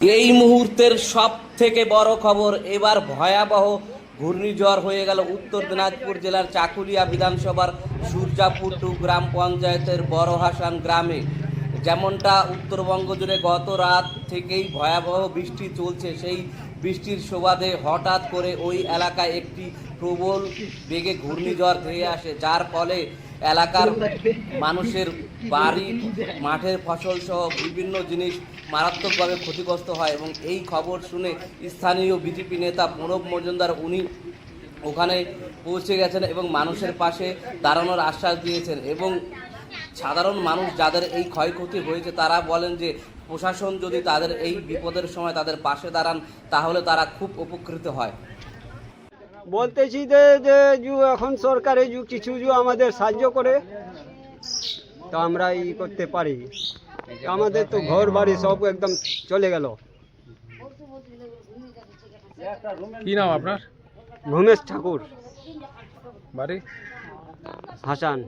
এই মুহূর্তের সব থেকে বড় খবর, এবার ভয়াবহ ঘূর্ণিঝড় হয়ে গেল উত্তর দিনাজপুর জেলার চাকুলিয়া বিধানসভার সূর্যাপুর টু গ্রাম পঞ্চায়েতের বড় হাসান গ্রামে। যেমনটা উত্তরবঙ্গ জুড়ে গত রাত থেকেই ভয়াবহ বৃষ্টি চলছে, সেই বৃষ্টির সুবাদে হঠাৎ করে ওই এলাকায় একটি প্রবল বেগে ঘূর্ণিঝড় ধেয়ে আসে, যার ফলে এলাকার মানুষের বাড়ি মাঠের ফসল সহ বিভিন্ন জিনিস মারাত্মকভাবে ক্ষতিগ্রস্ত হয় এবং এই খবর শুনে স্থানীয় বিজেপি নেতা প্রণব মজুমদার উনি ওখানে পৌঁছে গেছেন এবং মানুষের পাশে দাঁড়ানোর আশ্বাস দিয়েছেন এবং সাধারণ মানুষ যাদের এই ক্ষয়ক্ষতি হয়েছে তারা বলেন যে প্রশাসন যদি তাদের এই বিপদের সময় তাদের পাশে দাঁড়ান তাহলে তারা খুব উপকৃত হয়। বলতেছি যে যে যু এখন সরকারে যু কিছু যু আমাদের সাহায্য করে তো আমরা ই করতে পারি। আমাদের তো ঘর বাড়ি সব একদম চলে গেল। কি নাম আপনার? ভূমেশ ঠাকুর। বাড়ি? হাসান।